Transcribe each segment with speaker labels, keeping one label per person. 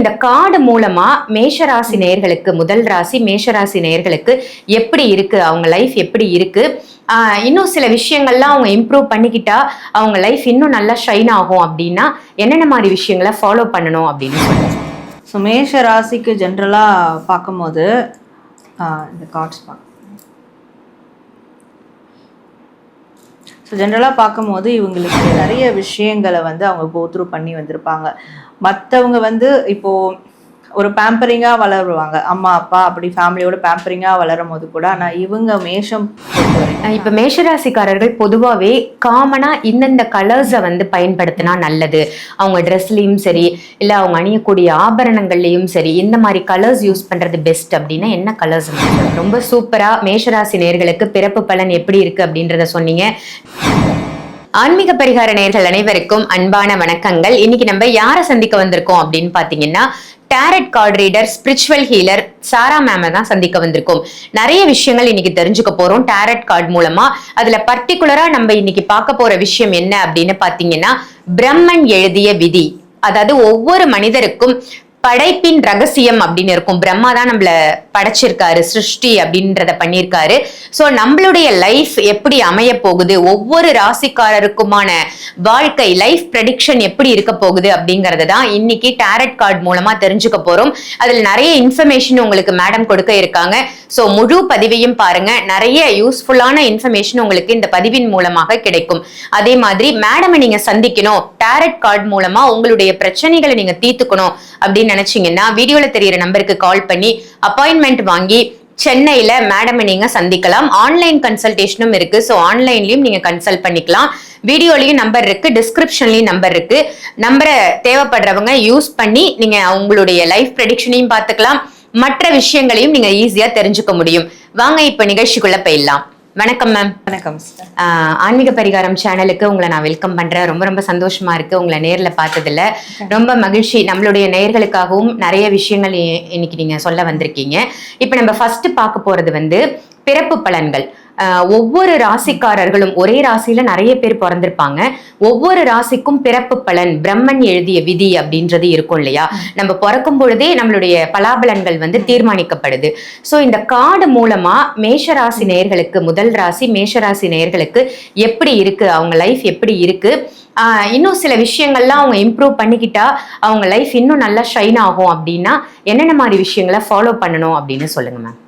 Speaker 1: இந்த கார்டு மூலமா மேஷராசி நேயர்களுக்கு முதல் ராசி மேஷராசி நேயர்களுக்கு எப்படி இருக்கு? அவங்க லைஃப் எப்படி இருக்கு? இன்னும் சில விஷயங்கள்லாம் அவங்க இம்ப்ரூவ் பண்ணிக்கிட்டா அவங்க லைஃப் இன்னும் நல்லா ஷைன் ஆகும் அப்படின்னா என்னென்ன மாதிரி விஷயங்களை ஃபாலோ பண்ணணும் அப்படின்னு சொல்லுங்க.
Speaker 2: ஸோ மேஷ ராசிக்கு ஜென்ரலாக பார்க்கும்போது இந்த கார்ட்ஸ் பார்க்க ஸோ ஜென்ரலாக பார்க்கும்போது இவங்களுக்கு நிறைய விஷயங்களை வந்து அவங்க கோத்ரூ பண்ணி வந்திருப்பாங்க. மற்றவங்க வந்து இப்போது ஒரு பேம்பரிங்காக வளருவாங்க. அம்மா அப்பா அப்படி ஃபேமிலியோட பேம்பரிங்காக வளரும் போது கூட ஆனால் இவங்க மேஷம்
Speaker 1: இப்போ மேஷராசிக்காரர்கள் பொதுவாகவே காமனாக இந்தந்த கலர்ஸை வந்து பயன்படுத்தினா நல்லது. அவங்க ட்ரெஸ்லேயும் சரி இல்லை அவங்க அணியக்கூடிய ஆபரணங்கள்லேயும் சரி இந்த மாதிரி கலர்ஸ் யூஸ் பண்ணுறது பெஸ்ட் அப்படின்னா என்ன கலர்ஸ் ரொம்ப சூப்பராக மேஷராசி நேர்களுக்கு பிறப்பு பலன் எப்படி இருக்குது அப்படின்றத சொன்னீங்க. ஆன்மீக பரிகார நேர்கள் அனைவருக்கும் அன்பான வணக்கங்கள். இன்னைக்கு நம்ம யாரை சந்திக்க வந்திருக்கோம் அப்படின்னு பாத்தீங்கன்னா tarot card reader spiritual healer Sara ma'am தான் சந்திக்க வந்திருக்கோம். நிறைய விஷயங்கள் இன்னைக்கு தெரிஞ்சுக்க போறோம் டேரட் கார்டு மூலமா. அதுல பர்டிகுலரா நம்ம இன்னைக்கு பார்க்க போற விஷயம் என்ன அப்படின்னு பாத்தீங்கன்னா பிரம்மன் எழுதிய விதி. அதாவது ஒவ்வொரு மனிதருக்கும் படைப்பின் ரகசியம் அப்படின்னு இருக்கும். பிரம்மா தான் நம்மள படைச்சிருக்காரு சிருஷ்டி அப்படின்றத பண்ணியிருக்காரு ஸோ நம்மளுடைய லைஃப் எப்படி அமைய போகுது? ஒவ்வொரு ராசிக்காரருக்குமான வாழ்க்கை லைஃப் ப்ரெடிக்ஷன் எப்படி இருக்க போகுது அப்படிங்கறத தான் இன்னைக்கு டேரட் கார்டு மூலமா தெரிஞ்சுக்க போறோம். அதில் நிறைய இன்ஃபர்மேஷன் உங்களுக்கு மேடம் கொடுக்க இருக்காங்க. ஸோ முழு பதிவையும் பாருங்க. நிறைய யூஸ்ஃபுல்லான இன்ஃபர்மேஷன் உங்களுக்கு இந்த பதிவின் மூலமாக கிடைக்கும். அதே மாதிரி மேடமை நீங்க சந்திக்கணும். டேரட் கார்டு மூலமா உங்களுடைய பிரச்சனைகளை நீங்க தீர்த்துக்கணும் அப்படின்னு நினைச்சீங்கன்னா வீடியோல தெரியிற நம்பருக்கு கால் பண்ணி அப்பாயின்மெண்ட் வாங்கி சென்னையில மேடமை நீங்க சந்திக்கலாம். ஆன்லைன் கன்சல்டேஷனும் இருக்கு. ஸோ ஆன்லைன்லயும் நீங்க கன்சல்ட் பண்ணிக்கலாம். வீடியோலையும் நம்பர் இருக்கு. டிஸ்கிரிப்ஷன்லயும் நம்பர் இருக்கு. நம்பரை தேவைப்படுறவங்க யூஸ் பண்ணி நீங்க உங்களுடைய லைஃப் ப்ரெடிக்ஷனையும் பார்த்துக்கலாம். மற்ற விஷயங்களையும் நீங்க ஈஸியா தெரிஞ்சுக்க முடியும். வாங்க இப்ப நிகழ்ச்சிக்குள்ள போயிடலாம். வணக்கம் மேம்
Speaker 2: வணக்கம்
Speaker 1: ஆன்மீக பரிகாரம் சேனலுக்கு உங்களை நான் வெல்கம் பண்றேன். ரொம்ப ரொம்ப சந்தோஷமா இருக்கு உங்களை நேர்ல பார்த்ததுல. ரொம்ப மகிழ்ச்சி. நம்மளுடைய நேயர்களுக்காகவும் நிறைய விஷயங்கள் இன்னைக்கு நீங்க சொல்ல வந்திருக்கீங்க. இப்போ நம்ம ஃபர்ஸ்ட் பார்க்க போறது வந்து பிறப்பு பலன்கள். ஒவ்வொரு ராசிக்காரர்களும் ஒரே ராசியில நிறைய பேர் பிறந்திருப்பாங்க. ஒவ்வொரு ராசிக்கும் பிறப்பு பலன் பிரம்மன் எழுதிய விதி அப்படின்றது இருக்கும் இல்லையா? நம்ம பிறக்கும் பொழுதே நம்மளுடைய பலாபலன்கள் வந்து தீர்மானிக்கப்படுது. ஸோ இந்த கார்டு மூலமா மேஷராசி நேயர்களுக்கு முதல் ராசி மேஷராசி நேயர்களுக்கு எப்படி இருக்கு? அவங்க லைஃப் எப்படி இருக்கு? இன்னும் சில விஷயங்கள்லாம் அவங்க இம்ப்ரூவ் பண்ணிக்கிட்டா அவங்க லைஃப் இன்னும் நல்லா ஷைன் ஆகும் அப்படின்னா என்னென்ன மாதிரி விஷயங்களை ஃபாலோ பண்ணணும் அப்படின்னு சொல்லுங்க மேம்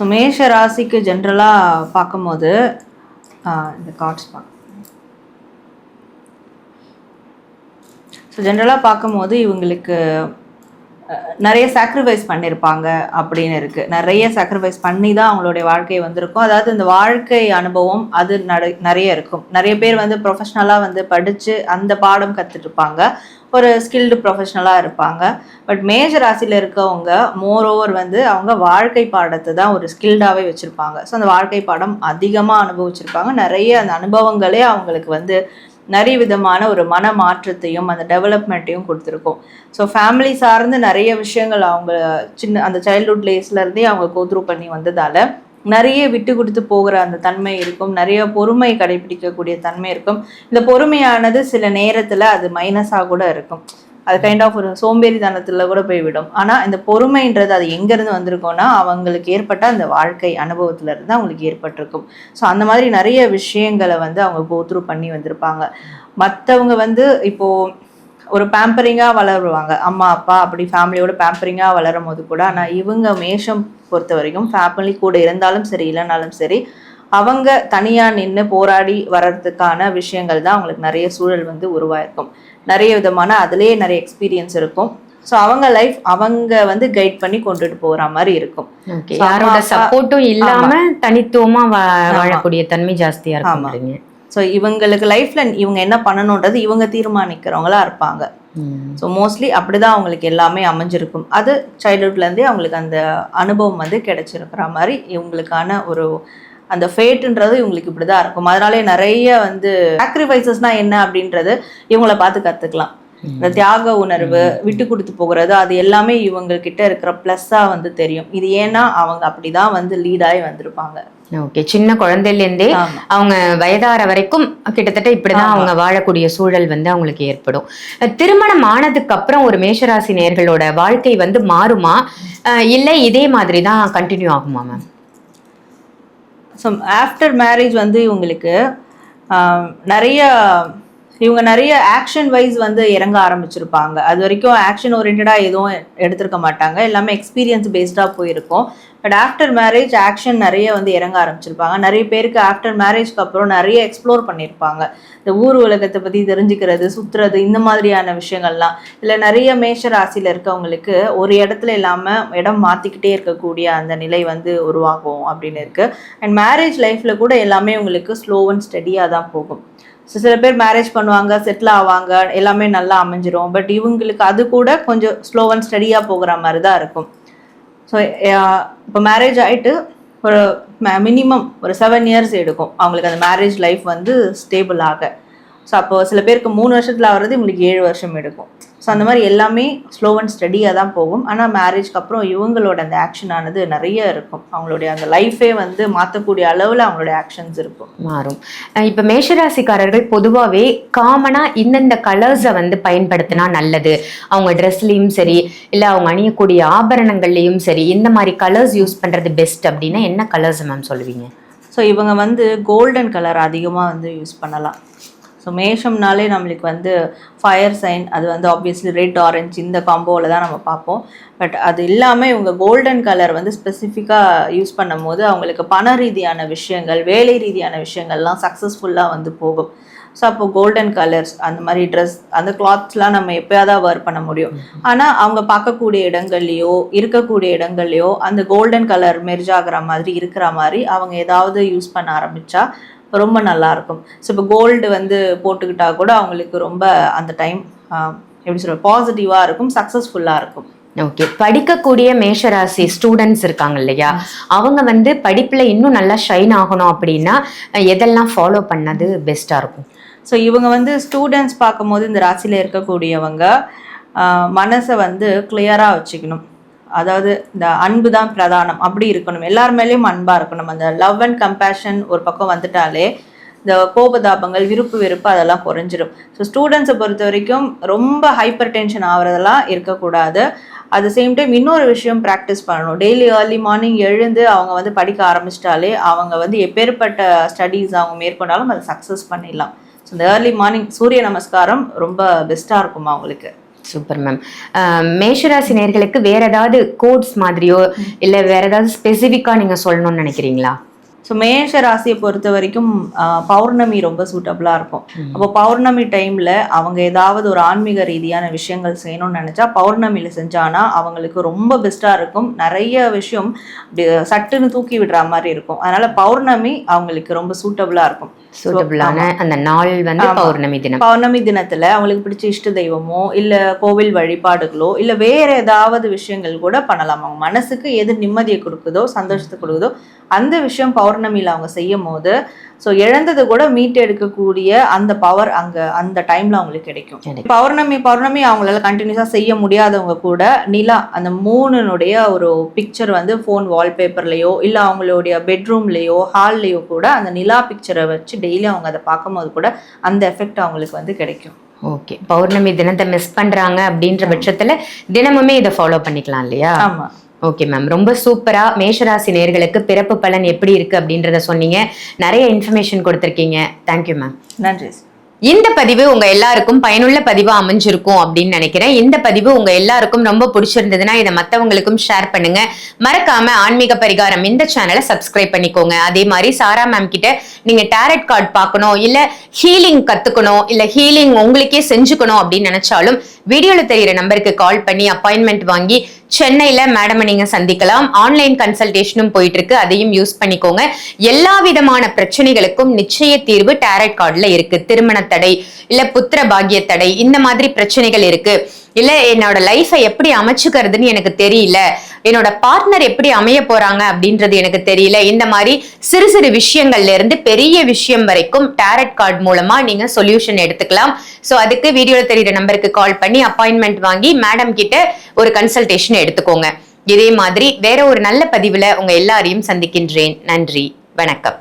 Speaker 2: ஸோ மேஷ ராசிக்கு ஜென்ரலாக பார்க்கும்போது இந்த கார்ட்ஸ் பார்க்க ஸோ ஜென்ரலாக பார்க்கும்போது இவங்களுக்கு நிறைய சாக்ரிஃபைஸ் பண்ணியிருப்பாங்க அப்படின்னு இருக்கு. நிறைய சாக்ரிஃபைஸ் பண்ணி தான் அவங்களுடைய வாழ்க்கை வந்திருக்கும். அதாவது இந்த வாழ்க்கை அனுபவம் அது நிறைய இருக்கும். நிறைய பேர் வந்து ப்ரொஃபஷ்னலாக வந்து படித்து அந்த பாடம் கற்றுட்ருப்பாங்க ஒரு ஸ்கில்டு ப்ரொஃபஷ்னலாக இருப்பாங்க. பட் மேஜர் ராசியில் இருக்கவங்க மோர் ஓவர் வந்து அவங்க வாழ்க்கை பாடத்தை தான் ஒரு ஸ்கில்டாகவே வச்சுருப்பாங்க. ஸோ அந்த வாழ்க்கை பாடம் அதிகமாக அனுபவிச்சிருப்பாங்க. நிறைய அந்த அனுபவங்களே அவங்களுக்கு வந்து நிறைய விதமான ஒரு மன மாற்றத்தையும் அந்த டெவலப்மெண்ட்டையும் கொடுத்துருக்கும். ஸோ ஃபேமிலி சார்ந்து நிறைய விஷயங்கள் அவங்க சின்ன அந்த சைல்ட்ஹுட் டேஸ்லேருந்தே அவங்க கோத்ரூ பண்ணி வந்ததால நிறைய விட்டு கொடுத்து போகிற அந்த தன்மை இருக்கும். நிறைய பொறுமை கடைபிடிக்கக்கூடிய தன்மை இருக்கும். இந்த பொறுமையானது சில நேரத்தில் அது மைனஸாக கூட இருக்கும். அது கைண்ட் ஆஃப் ஒரு சோம்பேறித்தனத்தில் கூட போய்விடும். ஆனால் இந்த பொறுமைன்றது அது எங்கேருந்து வந்திருக்கும்னா அவங்களுக்கு ஏற்பட்ட அந்த வாழ்க்கை அனுபவத்தில் இருந்து அவங்களுக்கு ஏற்பட்டிருக்கும். ஸோ அந்த மாதிரி நிறைய விஷயங்களை வந்து அவங்க கோத்ரூ பண்ணி வந்திருப்பாங்க. மற்றவங்க வந்து இப்போது ஒரு பேம்பரிங்காக வளருவாங்க. அம்மா அப்பா அப்படி ஃபேமிலியோட பேம்பரிங்காக வளரும் போது கூட ஆனால் இவங்க மேஷம் பொறுத்த வரைக்கும் ஃபேமிலி கூட இருந்தாலும் சரி இல்லைனாலும் சரி அவங்க தனியாக நின்று போராடி வர்றதுக்கான விஷயங்கள் தான் அவங்களுக்கு நிறைய சூழல் வந்து உருவாயிருக்கும். நிறைய விதமான அதுலேயே நிறைய எக்ஸ்பீரியன்ஸ் இருக்கும். ஸோ அவங்க லைஃப் அவங்க வந்து கைட் பண்ணி கொண்டுட்டு போகிற மாதிரி இருக்கும்.
Speaker 1: யாரோட சப்போர்ட்டும் இல்லாம தனித்துவமா. வாழக்கூடிய தன்மை ஜாஸ்தியா. இருக்குன்றீங்க
Speaker 2: ஸோ இவங்களுக்கு லைஃப்ல இவங்க என்ன பண்ணணுன்றது இவங்க தீர்மானிக்கிறவங்களா இருப்பாங்க. ஸோ மோஸ்ட்லி அப்படிதான் அவங்களுக்கு எல்லாமே அமைஞ்சிருக்கும். அது childhoodல இருந்தே அவங்களுக்கு அந்த அனுபவம் வந்து கிடைச்சிருக்கிற மாதிரி இவங்களுக்கான ஒரு அந்த ஃபேட்டுன்றது இவங்களுக்கு இப்படிதான் இருக்கும். அதனாலே நிறைய வந்து சாக்ரிஃபைசஸ்னா என்ன அப்படின்றது இவங்கள பார்த்து கத்துக்கலாம். இந்த தியாக உணர்வு விட்டு கொடுத்து போகிறது அது எல்லாமே இவங்க கிட்ட இருக்கிற ப்ளஸ்ஸா வந்து தெரியும். இது ஏன்னா அவங்க அப்படிதான் வந்து லீடாகி வந்திருப்பாங்க.
Speaker 1: ஓகே சின்ன குழந்தையில இருந்தே
Speaker 2: ஆமா.
Speaker 1: அவங்க வயதார வரைக்கும் கிட்டத்தட்ட இப்படிதான். அவங்க வாழக்கூடிய சூழல் வந்து அவங்களுக்கு ஏற்படும். திருமணம் ஆனதுக்கு அப்புறம் ஒரு மேஷராசி நேயர்களோட வாழ்க்கை வந்து மாறுமா? இல்லை இதே மாதிரி தான் கண்டினியூ ஆகுமா மேம்
Speaker 2: ஸோ ஆஃப்டர் மேரேஜ் வந்து இவங்களுக்கு நிறைய இவங்க நிறைய ஆக்ஷன் வைஸ் வந்து இறங்க ஆரம்பிச்சிருப்பாங்க. அது வரைக்கும் ஆக்ஷன் ஓரியன்டாக எதுவும் எடுத்திருக்க மாட்டாங்க. எல்லாமே எக்ஸ்பீரியன்ஸ் பேஸ்டாக போயிருக்கும். பட் ஆஃப்டர் மேரேஜ் ஆக்ஷன் நிறைய வந்து இறங்க ஆரம்பிச்சிருப்பாங்க. நிறைய பேருக்கு ஆஃப்டர் மேரேஜ்க்கு அப்புறம் நிறைய எக்ஸ்ப்ளோர் பண்ணியிருப்பாங்க இந்த ஊர் உலகத்தை பற்றி தெரிஞ்சுக்கிறது சுற்றுறது இந்த மாதிரியான விஷயங்கள்லாம். இல்லை நிறைய மேஷ ராசியில் இருக்கவங்களுக்கு ஒரு இடத்துல இல்லாமல் இடம் மாற்றிக்கிட்டே இருக்கக்கூடிய அந்த நிலை வந்து உருவாகும் அப்படின்னு இருக்குது அண்ட் மேரேஜ் லைஃப்பில் கூட எல்லாமே உங்களுக்கு ஸ்லோ அண்ட் ஸ்டடியாக தான் போகும். ஸோ சில பேர் மேரேஜ் பண்ணுவாங்க செட்டில் ஆவாங்க எல்லாமே நல்லா அமைஞ்சிரும். பட் இவங்களுக்கு அது கூட கொஞ்சம் ஸ்லோ அண்ட் ஸ்டடியாக போகிற மாதிரி தான் இருக்கும். ஸோ இப்போ மேரேஜ் ஆகிட்டு ஒரு மினிமம் ஒரு செவன் இயர்ஸ் எடுக்கும். அவங்களுக்கு அந்த மேரேஜ் லைஃப் வந்து ஸ்டேபிள் ஆக. ஸோ அப்போ சில பேருக்கு மூணு வருஷத்தில் ஆகிறது இவங்களுக்கு ஏழு வருஷம் எடுக்கும். ஸோ அந்த மாதிரி எல்லாமே ஸ்லோ அண்ட் ஸ்டடியாக தான் போகும். ஆனால் மேரேஜ்க்கு அப்புறம் இவங்களோட அந்த ஆக்ஷன் ஆனது நிறைய இருக்கும். அவங்களுடைய அந்த லைஃபே வந்து மாற்றக்கூடிய அளவில் அவங்களுடைய ஆக்ஷன்ஸ் இருக்கும்.
Speaker 1: மாறும். இப்ப மேஷராசிக்காரர்கள் பொதுவாகவே காமனா இந்தந்த கலர்ஸை வந்து பயன்படுத்தினா நல்லது. அவங்க ட்ரெஸ்லயும் சரி இல்ல அவங்க அணியக்கூடிய ஆபரணங்கள்லயும் சரி இந்த மாதிரி கலர்ஸ் யூஸ் பண்றது பெஸ்ட் அப்படின்னா என்ன கலர்ஸ் மேம் சொல்லுவீங்க?
Speaker 2: ஸோ இவங்க வந்து கோல்டன் கலர் அதிகமாக வந்து யூஸ் பண்ணலாம். ஸோ மேஷம்னாலே நம்மளுக்கு வந்து ஃபயர் சைன் அது வந்து ஆப்வியஸ்லி ரெட் ஆரஞ்சு இந்த காம்போவில் தான் நம்ம பார்ப்போம். பட் அது இல்லாமல் இவங்க கோல்டன் கலர் வந்து ஸ்பெசிஃபிக்காக யூஸ் பண்ணும் போது அவங்களுக்கு பண ரீதியான விஷயங்கள் வேலை ரீதியான விஷயங்கள்லாம் சக்ஸஸ்ஃபுல்லாக வந்து போகும். ஸோ அப்போ கோல்டன் கலர்ஸ் அந்த மாதிரி ட்ரெஸ் அந்த கிளாத்ஸ்லாம் நம்ம எப்போயாவது வேர் பண்ண முடியும். ஆனால் அவங்க பார்க்கக்கூடிய இடங்கள்லையோ இருக்கக்கூடிய இடங்கள்லையோ அந்த கோல்டன் கலர் மெர்ஜ் ஆகுற மாதிரி இருக்கிற மாதிரி அவங்க ஏதாவது யூஸ் பண்ண ஆரம்பிச்சா ரொம்ப நல்லா இருக்கும் ஸோ இப்போ கோல்டு வந்து போட்டுக்கிட்டா கூட அவங்களுக்கு ரொம்ப அந்த டைம் எப்படி சொல்ற பாசிட்டிவாக இருக்கும் சக்ஸஸ்ஃபுல்லாக இருக்கும்.
Speaker 1: ஓகே படிக்கக்கூடிய மேஷராசி ஸ்டூடெண்ட்ஸ் இருக்காங்க இல்லையா? அவங்க வந்து படிப்புல இன்னும் நல்லா ஷைன் ஆகணும் அப்படின்னா எதெல்லாம் ஃபாலோ பண்ணது பெஸ்டா இருக்கும்?
Speaker 2: ஸோ இவங்க வந்து ஸ்டூடெண்ட்ஸ் பார்க்கும்போது இந்த ராசியில் இருக்கக்கூடியவங்க மனசை வந்து கிளியராக வச்சுக்கணும். அதாவது இந்த அன்பு தான் பிரதானம். அப்படி இருக்கணும். எல்லார் மேலேயும் அன்பாக இருக்கணும். அந்த லவ் அண்ட் கம்பேஷன் ஒரு பக்கம் வந்துட்டாலே இந்த கோபதாபங்கள் விருப்பு வெறுப்பு அதெல்லாம் குறைஞ்சிரும். ஸோ ஸ்டூடெண்ட்ஸை பொறுத்த வரைக்கும் ரொம்ப ஹைப்பர் டென்ஷன் ஆகிறதெல்லாம் இருக்கக்கூடாது. அட் த சேம் டைம் இன்னொரு விஷயம் ப்ராக்டிஸ் பண்ணணும். டெய்லி ஏர்லி மார்னிங் எழுந்து அவங்க வந்து படிக்க ஆரம்பிச்சிட்டாலே அவங்க வந்து எப்பேற்பட்ட ஸ்டடீஸ் அவங்க மேற்கொண்டாலும் அதை சக்ஸஸ் பண்ணிடலாம். ஸோ இந்த ஏர்லி மார்னிங் சூரிய நமஸ்காரம் ரொம்ப பெஸ்ட்டாக இருக்கும் அவங்களுக்கு
Speaker 1: சூப்பர் மேம் மேஷராசி நேர்களுக்கு வேற ஏதாவது கோட்ஸ் மாதிரியோ இல்ல வேற ஏதாவது ஸ்பெசிஃபிக்கா நீங்க சொல்லணும்னு நினைக்கிறீங்களா?
Speaker 2: ஸோ மேஷ ராசியை பொறுத்த வரைக்கும் பௌர்ணமி ரொம்ப சூட்டபுளாக இருக்கும். அப்போ பௌர்ணமி டைமில் அவங்க ஏதாவது ஒரு ஆன்மீக ரீதியான விஷயங்கள் செய்யணும்னு நினச்சா பௌர்ணமியில் செஞ்சானா அவங்களுக்கு ரொம்ப பெஸ்ட்டாக இருக்கும். நிறைய விஷயம் சட்டுன்னு தூக்கி விடுற மாதிரி இருக்கும். அதனால பௌர்ணமி அவங்களுக்கு ரொம்ப சூட்டபுளாக இருக்கும்.
Speaker 1: சூட்டபிளான அந்த நாள் வந்து. பௌர்ணமி தினம்.
Speaker 2: பௌர்ணமி தினத்துல அவங்களுக்கு பிடிச்ச இஷ்ட தெய்வமோ இல்ல கோவில் வழிபாடுகளோ இல்ல வேற ஏதாவது விஷயங்கள் கூட பண்ணலாம். அவங்க மனசுக்கு எது நிம்மதியை கொடுக்குதோ சந்தோஷத்தை கொடுக்குதோ அந்த விஷயம் பௌர்ணமியில அவங்க செய்யும் போது ஸோ இழந்ததை கூட மீட்டு எடுக்கக்கூடிய அந்த பவர் அங்க அந்த டைம்ல அவங்களுக்கு கிடைக்கும். பௌர்ணமி பௌர்ணமி அவங்களால கண்டினியூஸா செய்ய முடியாதவங்க கூட நிலா அந்த மூணுனுடைய ஒரு பிக்சர் வந்து ஃபோன் வால்பேப்பர்லயோ இல்ல அவங்களுடைய பெட்ரூம்லயோ ஹால்லையோ கூட அந்த நிலா பிக்சரை வச்சு டெய்லி அவங்க அதை பார்க்கும்போது கூட அந்த எஃபெக்ட் அவங்களுக்கு வந்து கிடைக்கும்.
Speaker 1: ஓகே பௌர்ணமி தினத்தை மிஸ் பண்றாங்க அப்படின்ற பட்சத்துல தினமுமே இதை ஃபாலோ பண்ணிக்கலாம் இல்லையா?
Speaker 2: ஆமா.
Speaker 1: ஓகே மேம் ரொம்ப சூப்பரா மேஷராசி நேர்களுக்கு பிறப்பு பலன் எப்படி இருக்கு அப்படின்றத சொன்னீங்க. நிறைய இன்ஃபர்மேஷன் கொடுத்துருக்கீங்க. தேங்க்யூ மேம்
Speaker 2: நன்றி
Speaker 1: இந்த பதிவு உங்க எல்லாருக்கும் பயனுள்ள பதிவா அமைஞ்சிருக்கும் அப்படின்னு நினைக்கிறேன். இந்த பதிவு உங்க எல்லாருக்கும் ரொம்ப பிடிச்சிருந்ததுன்னா இதை மத்தவங்களுக்கும் ஷேர் பண்ணுங்க. மறக்காம ஆன்மீக பரிகாரம் இந்த சேனலை சப்ஸ்கிரைப் பண்ணிக்கோங்க. அதே மாதிரி சாரா மேம் கிட்ட நீங்க டேரட் கார்டு பார்க்கணும் இல்ல ஹீலிங் கத்துக்கணும் இல்ல ஹீலிங் உங்களுக்கே செஞ்சுக்கணும் அப்படின்னு நினைச்சாலும் வீடியோல தெரியிற நம்பருக்கு கால் பண்ணி அப்பாயின்மெண்ட் வாங்கி சென்னையில மேடமை நீங்க சந்திக்கலாம். ஆன்லைன் கன்சல்டேஷனும் போயிட்டு இருக்கு அதையும் யூஸ் பண்ணிக்கோங்க. எல்லா விதமான பிரச்சனைகளுக்கும் நிச்சய தீர்வு டேரட் கார்டுல இருக்கு. திருமண தடை இல்ல புத்திர பாகிய தடை இந்த மாதிரி பிரச்சனைகள் இருக்கு. இல்ல என்னோட லைஃபை எப்படி அமைச்சுக்கிறதுன்னு எனக்கு தெரியல. என்னோட பார்ட்னர் எப்படி அமைய போறாங்க அப்படின்றது எனக்கு தெரியல. இந்த மாதிரி சிறு சிறு விஷயங்கள்ல இருந்து பெரிய விஷயம் வரைக்கும் டேரட் கார்டு மூலமா நீங்க சொல்யூஷன் எடுத்துக்கலாம். சோ அதுக்கு வீடியோல தெரியுற நம்பருக்கு கால் பண்ணி அப்பாயின்மெண்ட் வாங்கி மேடம் கிட்ட ஒரு கன்சல்டேஷன் எடுத்துக்கோங்க. இதே மாதிரி வேற ஒரு நல்ல பதிவுல உங்க எல்லாரையும் சந்திக்கின்றேன். நன்றி. வணக்கம்.